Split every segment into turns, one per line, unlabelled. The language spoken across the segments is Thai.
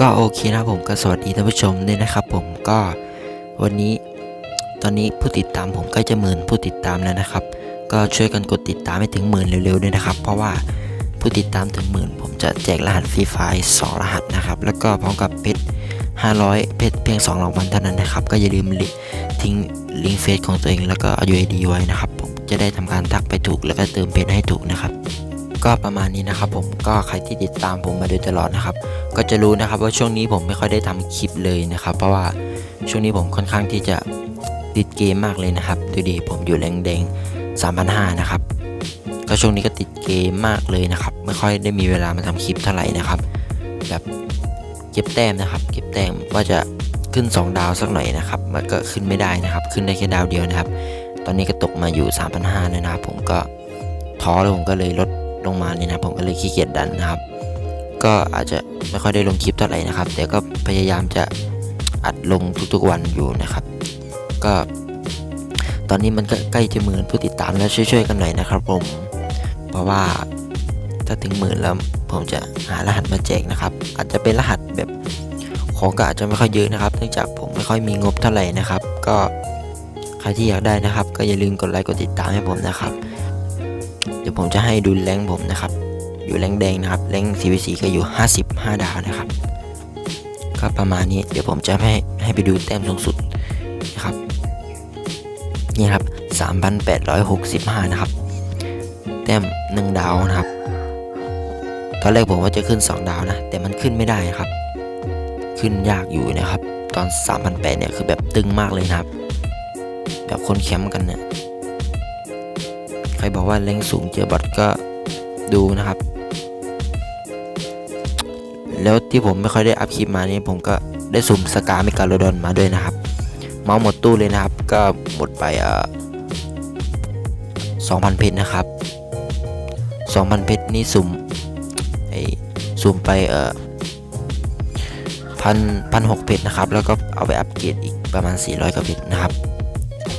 ก็โอเคนะผมก็สวัสดีท่านผู้ชมด้วยนะครับ ผมก็วันนี้ตอนนี้ผู้ติดตามผมใกล้จะหมื่นผู้ติดตามแล้วนะครับ ก็ช่วยกันกดติดตามให้ถึงหมื่นเร็วๆด้วยนะครับ เพราะว่าผู้ติดตามถึงหมื่นผมจะแจกรหัสฟรีไฟล์สองรหัสนะครับ แล้วก็พร้อมกับเพชร500 เพชรเพียง2รางวัลเท่านั้นนะครับ ก็อย่าลืมลิทิ้งลิงก์เฟซของตัวเองแล้วก็ UID ไว้นะครับ ผมจะได้ทำการทักไปถูกแล้วก็เติมเพชรให้ถูกนะครับ ก็ประมาณนี้นะครับผมก็ใครที่ติดตามผมมาโดยตลอดนะครับ ก็จะรู้นะครับว่าช่วงนี้ผมไม่ค่อยได้ทำคลิปเลยนะครับ เพราะว่าช่วงนี้ผมค่อนข้างที่จะติดเกมมากเลยนะครับดูดีผมอยู่แรงแดง3,500นะครับ ก็ช่วงนี้ก็ติดเกมมากเลยนะครับ ไม่ค่อยได้มีเวลามาทำคลิปเท่าไหร่นะครับ แบบเก็บแต้มนะครับ เก็บแต้มว่าจะขึ้น 2 ดาวสักหน่อยนะครับ มันก็ขึ้นไม่ได้นะครับ ขึ้นได้แค่ดาวเดียวนะครับ ตอนนี้ก็ตกมาอยู่ 3,500เลยนะครับ ผมก็ท้อแล้วผมก็เลยลด ลงมาเลยนะผมก็เลยขี้เกียจดันนะครับ ก็อาจจะไม่ค่อยได้ลงคลิปเท่าไหร่นะครับ แต่ก็พยายามจะอัดลงทุกๆวันอยู่นะครับ ก็ตอนนี้มันก็ใกล้จะหมื่นผู้ติดตามแล้วช่วยๆกันหน่อยนะครับผม เพราะว่าถ้าถึงหมื่นแล้วผมจะหารหัสมาแจกนะครับ อาจจะเป็นรหัสแบบของก็อาจจะไม่ค่อยเยอะนะครับเนื่องจากผมไม่ค่อยมีงบเท่าไหร่นะครับ ก็ใครที่อยากได้นะครับ ก็อย่าลืมกดไลค์กดติดตามให้ผมนะครับ ยวผมจะให้ดูแรงผมนะครับ อยู่แรงแดงนะครับแรง CVC ก็อยู่ 55 ดาวนะครับ ก็ประมาณนี้เดี๋ยวผมจะให้ให้ไปดูแต้มสูงสุดนะครับ นี่ครับ 3,865 นะครับ แต้ม 1 ดาวนะครับ ตอนแรกผมว่าจะขึ้น 2 ดาวนะ แต่มันขึ้นไม่ได้ครับ ขึ้นยากอยู่นะครับ ตอน 3,800เนี่ยคือแบบตึงมากเลยนะครับ แบบคนแคมป์กันเนี่ย ครบอกว่าแรงสูงเจอบอทก็ดูนะครับ แล้วที่ผมไม่ค่อยได้อัพคลิปมานี่ผมก็ได้สุ่มสกาเมกาโลดอนมาด้วยนะครับ เมาส์หมดตู้เลยนะครับ ก็หมดไปเอ่อสองพันเพชรนะครับสองพันเพชรนี่สุ่มไอสุ่มไปเอ่อพันพันหกเพชรนะครับ แล้วก็เอาไปอัปเกรดอีกประมาณ 400กว่าเพชรนะครับ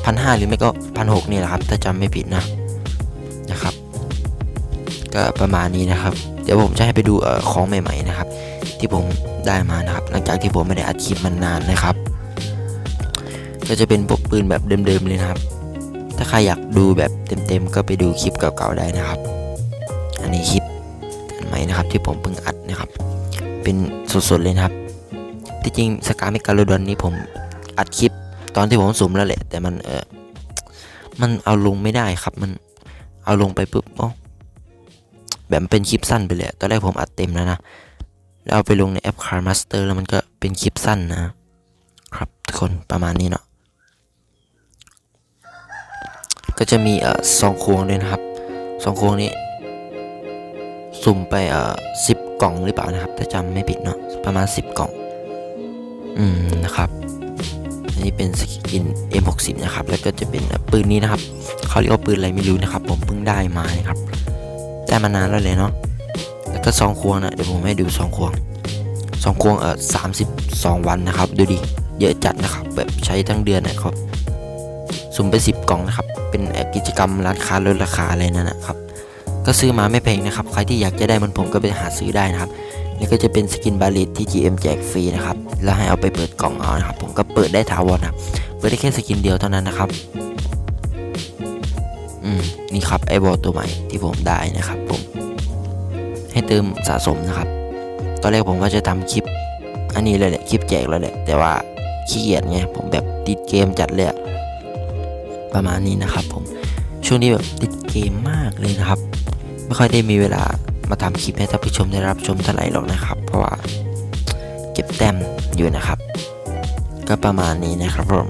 พันห้าหรือไม่ก็พันหกนี่แหละครับ ถ้าจำไม่ผิดนะ นะครับ ก็ประมาณนี้นะครับ เดี๋ยวผมจะให้ไปดูอของใหม่ๆนะครับ ที่ผมได้มานะครับ หลังจากที่ผมไม่ได้อัดคลิปมันนานนะครับ ก็จะเป็นพวกปืนแบบเดิมๆเลยนะครับ ถ้าใครอยากดูแบบเต็มๆก็ไปดูคลิปเก่าๆได้นะครับ อันนี้คลิปอันใหม่นะครับ ที่ผมเพิ่งอัดนะครับ เป็นสดๆเลยนะครับที่จริงสกาเมกาโลดอนนี้ผมอัดคลิปตอนที่ผมสุ่มแล้วแหละ แต่มันเออมันเอาลงไม่ได้ครับมัน เอาลงไปปุ๊บโอ้แบบมันเป็นคลิปสั้นไปเลยตอนแรกผมอัดเต็มแล้วนะ แล้วเอาไปลงในแอป Car Master แล้วมันก็เป็นคลิปสั้นนะ ครับทุกคนประมาณนี้เนาะก็จะมีเอ่อซองควงด้วยนะครับซองควงนี้ สุ่มไปเอ่อสิบกล่องหรือเปล่านะครับ ถ้าจำไม่ผิดเนาะประมาณ10กล่อง อืมนะครับ เป็นสกิน M60 นะครับแล้วก็จะเป็นปืนนี้นะครับเขาเรียกว่าปืนอะไรไม่รู้นะครับ ผมเพิ่งได้มานะครับได้มานานแล้วเลยเนาะแล้วก็ซองควงนะเดี๋ยวผมให้ดูซองควงซองควงเออสามสิบสองวันนะครับ ดูดิเยอะจัดนะครับ แบบใช้ทั้งเดือนนะครับสุ่มไป10กล่องนะครับ เป็นกิจกรรมร้านค้าลดราคาอะไรนั่นนะครับ ก็ซื้อมาไม่แพงนะครับ ใครที่อยากจะได้มันผมก็ไปหาซื้อได้นะครับ นี่ก็จะเป็นสกินบาเลตที่ GM แจกฟรีนะครับ แล้วให้เอาไปเปิดกล่องเอานะครับ ผมก็เปิดได้ถาวรนะครับเปิดได้แค่สกินเดียวเท่านั้นนะครับ อืม นี่ครับไอบอลตัวใหม่ที่ผมได้นะครับ ผม ให้เติมสะสมนะครับ ตอนแรกผมว่าจะทำคลิป อันนี้เลยแหละคลิปแจกแล้วแหละ แต่ว่าขี้เกียจไงผมแบบติดเกมจัดเลยประมาณนี้นะครับ ผม ช่วงนี้แบบติดเกมมากเลยนะครับ ไม่ค่อยได้มีเวลา มาทำคลิปให้ท่านผู้ชมได้รับชมเท่าไหร่หรอกนะครับ เพราะว่าเก็บแต้มอยู่นะครับ ก็ประมาณนี้นะครับผม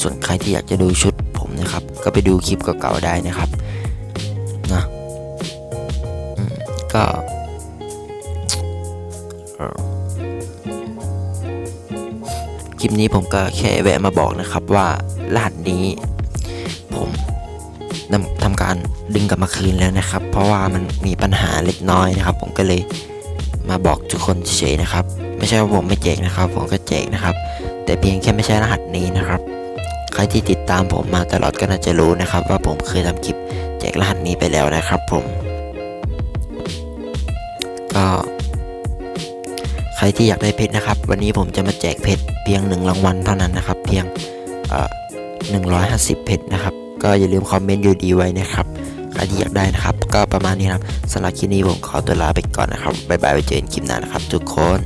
ส่วนใครที่อยากจะดูชุดผมนะครับ ก็ไปดูคลิปเก่าๆได้นะครับนะก็คลิปนี้ผมก็แค่แวะมาบอกนะครับว่ารหัสนี้ ทำการดึงกลับมาคืนแล้วนะครับ เพราะว่ามันมีปัญหาเล็กน้อยนะครับ ผมก็เลยมาบอกทุกคนเฉยๆนะครับ ไม่ใช่ว่าผมไม่แจกนะครับ ผมก็แจกนะครับ แต่เพียงแค่ไม่ใช่รหัสนี้นะครับ ใครที่ติดตามผมมาตลอดก็น่าจะรู้นะครับ ว่าผมเคยทำคลิปแจกรหัสนี้ไปแล้วนะครับ ผม ก็ใครที่อยากได้เพชรนะครับ วันนี้ผมจะมาแจกเพชรเพียงหนึ่งรางวัลเท่านั้นนะครับ เพียงหนึ่งร้อยห้าสิบเพชรนะครับ ก็อย่าลืมคอมเมนต์อยู่ดีไว้นะครับใครที่อยากได้นะครับ ก็ประมาณนี้ครับสำหรับคลิปนี้ผมขอตัวลาไปก่อนนะครับบ๊ายบายไว้เจอกันคลิปหน้านะครับ ทุกคน